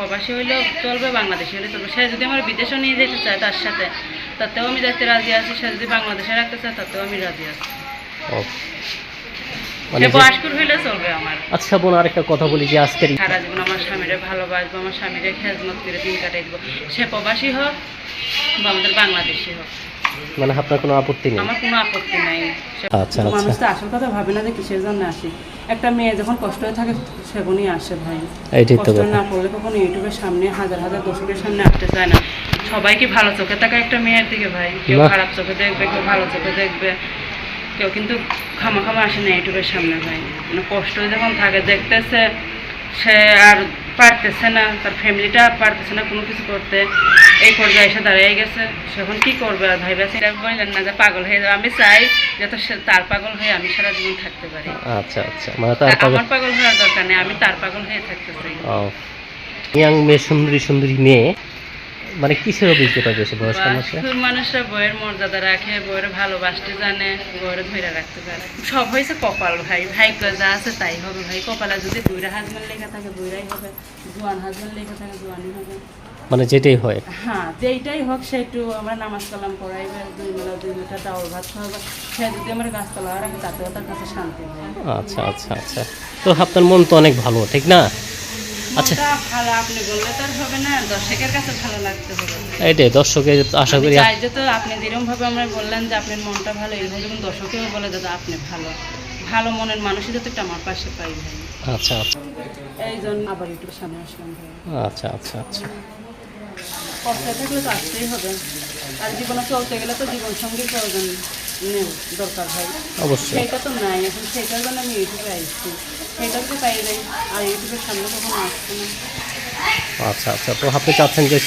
প্রবাসী হইলেও চলবে বাংলাদেশি হলে চলবে। সে যদি আমার বিদেশও নিয়ে যেতে চায় তার সাথে তাতেও আমি যাতে রাজি আছি। সে যদি বাংলাদেশে রাখতে চায় তাতেও আমি রাজি আছি। মানে আচ্ছা বোন আরেকটা কথা বলি যে আজকের সারা জীবন আমার স্বামীরে ভালোবাসবো আমার স্বামীরে খেজমত করে দিন কাটাই দেবো সে প্রবাসী হোক বা আমাদের বাংলাদেশি হোক। মানে আপনার কোনো আপত্তি নেই? আমার কোনো আপত্তি নাই। আচ্ছা মানুষ আচ্ছা। তো আসল কথা ভাবে না যে কিসের জন্য আসি। একটা মেয়ে যখন কষ্ট হয়ে থাকে সেগুনই আসে ভাই। এইটাই তো কষ্ট না করলে কখনো ইউটিউবের সামনে হাজার হাজার দর্শকের সামনে আসতে চায় না। সবাই কি ভালো চোখে থাকে একটা মেয়ের দিকে ভাই। কেউ খারাপ চোখে দেখবে কেউ ভালো চোখে দেখবে। কেউ কিন্তু খামা খামা আসে না ইউটিউবের সামনে ভাই। মানে কষ্ট যখন থাকে দেখতেছে সে আর পারতেছে না। তার ফ্যামিলিটা পারতেছে না কোনো কিছু করতে। এই পর্যায়ে এসে দাঁড়িয়ে গেছে। সেখন কি করবে আর ভাই বেশি বললেন না যে পাগল হয়ে যাবে। আমি চাই যাতে তার পাগল হয়ে আমি সারা জীবন থাকতে পারি। আচ্ছা আচ্ছা। মানে তার পাগল আমার পাগল হওয়ার দরকার নেই আমি তার পাগল হয়ে থাকতে চাই। ইয়াং মেয়ে সুন্দরী সুন্দরী মেয়ে মানে কিসের অভিজ্ঞতা বেশি বয়স্ক মানুষে বাস্তব মানুষরা বইয়ের মর্যাদা রাখে বইয়ের ভালোবাসতে জানে বইয়ের ধৈর্য রাখতে পারে সব হয়েছে কপাল ভাই। ভাই যা আছে তাই হবে ভাই। কপালে যদি বুইরা হাজবেন্ড লেখা থাকে বুইরাই হবে। জোয়ান হাজবেন্ড লেখা থাকে জোয়ানই হবে। মানে যেটাই হয়। হ্যাঁ যেইটাই হোক সে একটু আমরা নামাজ কালাম পড়াইবে দুই বেলা দুই বেলা ডাউল ভাত খাওয়াবে সে যদি আমার গাছতলা রাখে তাতেও তার কাছে শান্তি হয়। আচ্ছা আচ্ছা আচ্ছা। তো আপনার মন তো অনেক ভালো ঠিক না? আচ্ছা। ভালো আপনি বললে তো হবে না দর্শকের কাছে ভালো লাগতে হবে। এইটাই দর্শকের আশা করি চাই যে তো আপনি যেরকম ভাবে আমরা বললেন যে আপনার মনটা ভালো এইভাবে যখন দর্শকেও বলে যে আপনি ভালো। ভালো মনের মানুষই যাতে আমার পাশে পাই ভাই। আচ্ছা। আচ্ছা এই জন্য আবার একটু সামনে আসলাম আচ্ছা আচ্ছা আচ্ছা। কষ্টে থাকলে তো আসতেই হবে। আর জীবনে চলতে গেলে তো জীবন সঙ্গী প্রয়োজন দরকার হয়। অবশ্যই। সেইটা তো নাই এখন সেটার জন্য আমি ইউটিউবে আসছি। সেটা তো পাই যাই আর ইউটিউবের সামনে কখনো আসছে না। আচ্ছা আচ্ছা। তো আপনি চাচ্ছেন যে